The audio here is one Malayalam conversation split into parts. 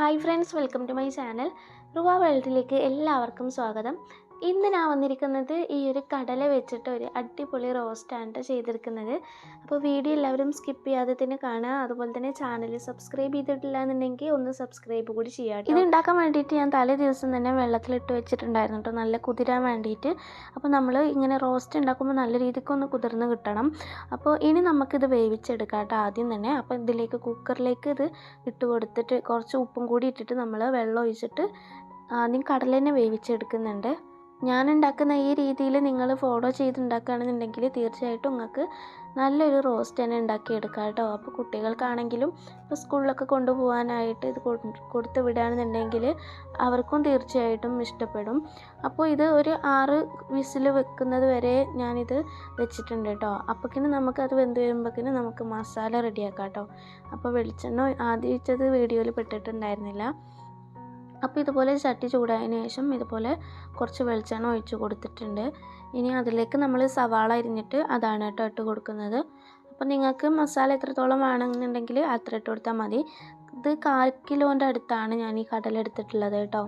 Hi friends welcome to my channel Ruva വേൾഡിലേക്ക് എല്ലാവർക്കും സ്വാഗതം. ഇന്ന് ഞാൻ വന്നിരിക്കുന്നത് ഈ ഒരു കടല വെച്ചിട്ട് ഒരു അടിപൊളി റോസ്റ്റാണ് ചെയ്തെടുക്കുന്നത് അപ്പോൾ വീഡിയോ എല്ലാവരും സ്കിപ്പ് ചെയ്യാതെ തന്നെ കാണുക. അതുപോലെ തന്നെ ചാനൽ സബ്സ്ക്രൈബ് ചെയ്തിട്ടില്ല എന്നുണ്ടെങ്കിൽ ഒന്ന് സബ്സ്ക്രൈബ് കൂടി ചെയ്യാം ഇത് ഉണ്ടാക്കാൻ വേണ്ടിയിട്ട് ഞാൻ തലേ ദിവസം തന്നെ വെള്ളത്തിലിട്ട് വെച്ചിട്ടുണ്ടായിരുന്നു കേട്ടോ നല്ല കുതിരാൻ വേണ്ടിയിട്ട്. അപ്പോൾ നമ്മൾ ഇങ്ങനെ റോസ്റ്റ് ഉണ്ടാക്കുമ്പോൾ നല്ല രീതിക്ക് ഒന്ന് കുതിർന്ന് കിട്ടണം. അപ്പോൾ ഇനി നമുക്കിത് വേവിച്ചെടുക്കാം കേട്ടോ ആദ്യം തന്നെ. അപ്പോൾ ഇതിലേക്ക് കുക്കറിലേക്ക് ഇത് ഇട്ട് കൊടുത്തിട്ട് കുറച്ച് ഉപ്പും കൂടി ഇട്ടിട്ട് നമ്മൾ വെള്ളം ഒഴിച്ചിട്ട് ആദ്യം കടല വേവിച്ചെടുക്കുന്നുണ്ട്. ഞാൻ ഉണ്ടാക്കുന്ന ഈ രീതിയിൽ നിങ്ങൾ ഫോളോ ചെയ്തുണ്ടാക്കുകയാണെന്നുണ്ടെങ്കിൽ തീർച്ചയായിട്ടും നിങ്ങൾക്ക് നല്ലൊരു റോസ്റ്റ് തന്നെ ഉണ്ടാക്കിയെടുക്കാം കേട്ടോ. അപ്പോൾ കുട്ടികൾക്കാണെങ്കിലും ഇപ്പോൾ സ്കൂളിലൊക്കെ കൊണ്ടുപോകാനായിട്ട് ഇത് കൊടുത്ത് വിടുകയാണെന്നുണ്ടെങ്കിൽ അവർക്കും തീർച്ചയായിട്ടും ഇഷ്ടപ്പെടും. അപ്പോൾ ഇത് ഒരു ആറ് വിസിൽ വെക്കുന്നത് വരെ ഞാനിത് വെച്ചിട്ടുണ്ട് കേട്ടോ. അപ്പോഴേക്കിന് നമുക്ക് അത് വെന്ത് വരുമ്പോഴേക്കിന് നമുക്ക് മസാല റെഡിയാക്കാം കേട്ടോ. അപ്പോൾ വെളിച്ചെണ്ണ ആദ്യം വെച്ചത് വീഡിയോയിൽ പെട്ടിട്ടുണ്ടായിരുന്നില്ല. അപ്പോൾ ഇതുപോലെ ചട്ടി ചൂടായതിനു ശേഷം ഇതുപോലെ കുറച്ച് വെളിച്ചെണ്ണ ഒഴിച്ച് കൊടുത്തിട്ടുണ്ട്. ഇനി അതിലേക്ക് നമ്മൾ സവാള അരിഞ്ഞിട്ട് അതാണ് കേട്ടോ ഇട്ട് കൊടുക്കുന്നത്. അപ്പോൾ നിങ്ങൾക്ക് മസാല എത്രത്തോളം വേണമെന്നുണ്ടെങ്കിൽ അത്ര ഇട്ട് കൊടുത്താൽ മതി. ഇത് കാൽ കിലോന്റെ അടുത്താണ് ഞാൻ ഈ കടല എടുത്തിട്ടുള്ളത് കേട്ടോ.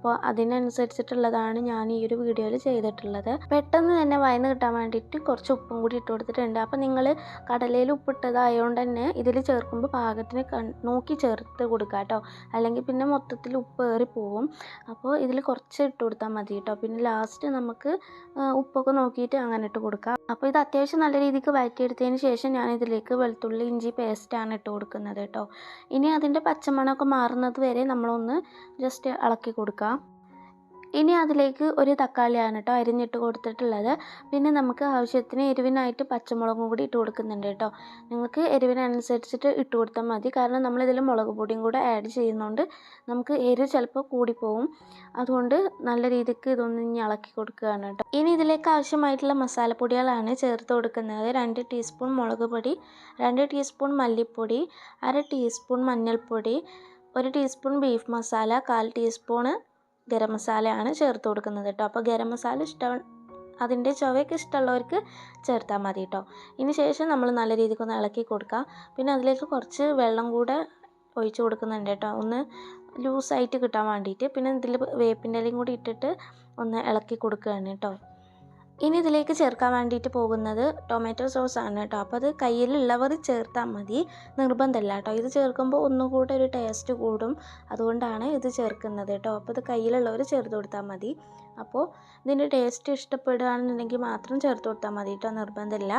അപ്പോൾ അതിനനുസരിച്ചിട്ടുള്ളതാണ് ഞാൻ ഈ ഒരു വീഡിയോയിൽ ചെയ്തിട്ടുള്ളത്. പെട്ടെന്ന് തന്നെ വയന്ന് കിട്ടാൻ വേണ്ടിയിട്ട് കുറച്ച് ഉപ്പും കൂടി ഇട്ട് കൊടുത്തിട്ടുണ്ട്. അപ്പോൾ നിങ്ങൾ കടലയിൽ ഉപ്പിട്ടതായതുകൊണ്ട് തന്നെ ഇതിൽ ചേർക്കുമ്പോൾ പാകത്തിന് നോക്കി ചേർത്ത് കൊടുക്കുക കേട്ടോ. അല്ലെങ്കിൽ പിന്നെ മൊത്തത്തിൽ ഉപ്പ് ഏറി പോവും. അപ്പോൾ ഇതിൽ കുറച്ച് ഇട്ട് കൊടുത്താൽ മതി കേട്ടോ. പിന്നെ ലാസ്റ്റ് നമുക്ക് ഉപ്പൊക്കെ നോക്കിയിട്ട് അങ്ങനെ ഇട്ട് കൊടുക്കാം. അപ്പോൾ ഇത് അത്യാവശ്യം നല്ല രീതിക്ക് വഴറ്റിയെടുത്തതിന് ശേഷം ഞാൻ ഇതിലേക്ക് വെളുത്തുള്ളി ഇഞ്ചി പേസ്റ്റാണ് ഇട്ട് കൊടുക്കുന്നത് കേട്ടോ. ഇനി അതിന്റെ പച്ചമണമൊക്കെ മാറുന്നത് വരെ നമ്മളൊന്ന് ജസ്റ്റ് ഇളക്കി കൊടുക്കുക ഇനി അതിലേക്ക് ഒരു തക്കാളിയാണ് കേട്ടോ അരിഞ്ഞിട്ട് കൊടുത്തിട്ടുള്ളത്. പിന്നെ നമുക്ക് ആവശ്യത്തിന് എരിവിനായിട്ട് പച്ചമുളകും കൂടി ഇട്ട് കൊടുക്കുന്നുണ്ട് കേട്ടോ. നിങ്ങൾക്ക് എരിവിനനുസരിച്ചിട്ട് ഇട്ട് കൊടുത്താൽ മതി. കാരണം നമ്മളിതിൽ മുളക് പൊടിയും കൂടെ ആഡ് ചെയ്യുന്നതുകൊണ്ട് നമുക്ക് എരിവ് ചിലപ്പോൾ കൂടിപ്പോവും അതുകൊണ്ട് നല്ല രീതിക്ക് ഇതൊന്ന് ഇനി ഇളക്കി കൊടുക്കുകയാണ് കേട്ടോ. ഇനി ഇതിലേക്ക് ആവശ്യമായിട്ടുള്ള മസാലപ്പൊടികളാണ് ചേർത്ത് കൊടുക്കുന്നത്. രണ്ട് ടീസ്പൂൺ മുളക് പൊടി രണ്ട് ടീസ്പൂൺ മല്ലിപ്പൊടി അര ടീസ്പൂൺ മഞ്ഞൾപ്പൊടി ഒരു ടീസ്പൂൺ ബീഫ് മസാല കാൽ ടീസ്പൂണ് ഗരം മസാലയാണ് ചേർത്ത് കൊടുക്കുന്നത് കേട്ടോ. അപ്പോൾ ഗരം മസാല ഇഷ്ടം അതിന്റെ ചുവയൊക്കെ ഇഷ്ടമുള്ളവർക്ക് ചേർത്താൽ മതി കേട്ടോ. ഇതിന് ശേഷം നമ്മൾ നല്ല രീതിക്ക് ഒന്ന് ഇളക്കി കൊടുക്കുക പിന്നെ അതിലേക്ക് കുറച്ച് വെള്ളം കൂടെ ഒഴിച്ച് കൊടുക്കുന്നുണ്ട് കേട്ടോ. ഒന്ന് ലൂസായിട്ട് കിട്ടാൻ വേണ്ടിയിട്ട്. പിന്നെ ഇതിൽ വേപ്പിന്റെ ഇലയും കൂടി ഇട്ടിട്ട് ഒന്ന് ഇളക്കി കൊടുക്കുകയാണ് കേട്ടോ. ഇനി ഇതിലേക്ക് ചേർക്കാൻ വേണ്ടിയിട്ട് പോകുന്നത് ടൊമാറ്റോ സോസ് ആണ് കേട്ടോ അപ്പോൾ അത് കയ്യിലുള്ളവർ ചേർത്താൽ മതി. നിർബന്ധമല്ല കേട്ടോ ഇത് ചേർക്കുമ്പോൾ ഒന്നുകൂടെ ഒരു ടേസ്റ്റ് കൂടും. അതുകൊണ്ടാണ് ഇത് ചേർക്കുന്നത് കേട്ടോ അപ്പോൾ ഇത് കയ്യിലുള്ളവർ ചേർത്ത് കൊടുത്താൽ മതി. അപ്പോൾ ഇതിന്റെ ടേസ്റ്റ് ഇഷ്ടപ്പെടുകയാണെന്നുണ്ടെങ്കിൽ മാത്രം ചേർത്ത് കൊടുത്താൽ മതി കേട്ടോ നിർബന്ധമില്ല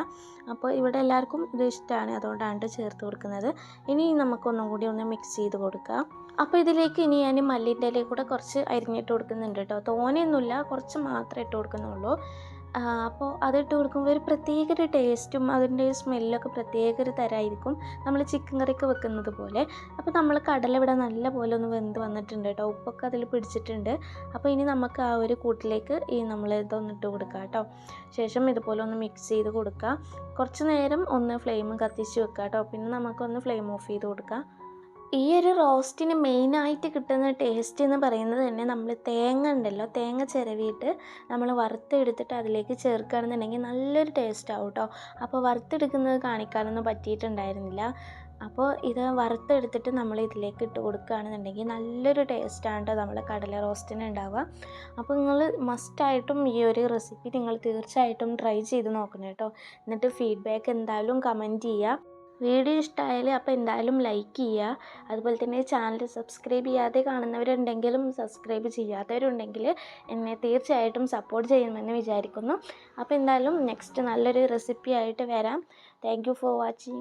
അപ്പോൾ ഇവിടെ എല്ലാവർക്കും ഇത് ഇഷ്ടമാണ് അതുകൊണ്ടാണ് ചേർത്ത് കൊടുക്കുന്നത്. ഇനി നമുക്കൊന്നും കൂടി ഒന്ന് മിക്സ് ചെയ്ത് കൊടുക്കാം. അപ്പോൾ ഇതിലേക്ക് ഇനി ഞാൻ മല്ലിന്റെ ഇലയിൽ കൂടെ കുറച്ച് അരിഞ്ഞിട്ട് കൊടുക്കുന്നുണ്ട് കേട്ടോ തോനെയൊന്നുമില്ല. കുറച്ച് മാത്രമേ ഇട്ട് കൊടുക്കുന്നുള്ളൂ. അപ്പോൾ അതിട്ട് കൊടുക്കുമ്പോൾ ഒരു പ്രത്യേക ഒരു ടേസ്റ്റും അതിന്റെ സ്മെല്ലൊക്കെ പ്രത്യേക ഒരു തരമായിരിക്കും നമ്മൾ ചിക്കൻ കറിക്ക് വെക്കുന്നത് പോലെ. അപ്പോൾ നമ്മൾ കടല ഇവിടെ നല്ല പോലെ ഒന്ന് വെന്ത് വന്നിട്ടുണ്ട് കേട്ടോ. ഉപ്പൊക്കെ അതിൽ പിടിച്ചിട്ടുണ്ട്. അപ്പോൾ ഇനി നമുക്ക് ആ ഒരു കൂട്ടിലേക്ക് ഈ നമ്മൾ ഇതൊന്ന് ഇട്ട് കൊടുക്കുക കേട്ടോ. ശേഷം ഇതുപോലെ ഒന്ന് മിക്സ് ചെയ്ത് കൊടുക്കുക കുറച്ച് നേരം ഒന്ന് ഫ്ലെയിം കത്തിച്ച് വെക്കുക കേട്ടോ. പിന്നെ നമുക്കൊന്ന് ഫ്ലെയിം ഓഫ് ചെയ്ത് കൊടുക്കാം. ഈ ഒരു റോസ്റ്റിന് മെയിനായിട്ട് കിട്ടുന്ന ടേസ്റ്റ് എന്ന് പറയുന്നത് തന്നെ നമ്മൾ തേങ്ങ ഉണ്ടല്ലോ തേങ്ങ ചിരവിയിട്ട് നമ്മൾ വറുത്തെടുത്തിട്ട് അതിലേക്ക് ചേർക്കുകയാണെന്നുണ്ടെങ്കിൽ നല്ലൊരു ടേസ്റ്റ് ആവും കേട്ടോ അപ്പോൾ വറുത്തെടുക്കുന്നത് കാണിക്കാനൊന്നും പറ്റിയിട്ടുണ്ടായിരുന്നില്ല. അപ്പോൾ ഇത് വറുത്തെടുത്തിട്ട് നമ്മൾ ഇതിലേക്ക് ഇട്ട് കൊടുക്കുകയാണെന്നുണ്ടെങ്കിൽ നല്ലൊരു ടേസ്റ്റാണ് നമ്മൾ കടല റോസ്റ്റിന് ഉണ്ടാവുക. അപ്പോൾ നിങ്ങൾ മസ്റ്റായിട്ടും ഈ ഒരു റെസിപ്പി നിങ്ങൾ തീർച്ചയായിട്ടും ട്രൈ ചെയ്ത് നോക്കണം കേട്ടോ എന്നിട്ട് ഫീഡ്ബാക്ക് എന്തായാലും കമന്റ് ചെയ്യുക. വീഡിയോ ഇഷ്ടമായാൽ അപ്പോൾ എന്തായാലും ലൈക്ക് ചെയ്യുക അതുപോലെ തന്നെ ചാനൽ സബ്സ്ക്രൈബ് ചെയ്യാതെ കാണുന്നവരുണ്ടെങ്കിലും സബ്സ്ക്രൈബ് ചെയ്യാത്തവരുണ്ടെങ്കിൽ എന്നെ തീർച്ചയായിട്ടും സപ്പോർട്ട് ചെയ്യുമെന്ന് വിചാരിക്കുന്നു. അപ്പോൾ എന്തായാലും നെക്സ്റ്റ് നല്ലൊരു റെസിപ്പി ആയിട്ട് വരാം. Thank for watching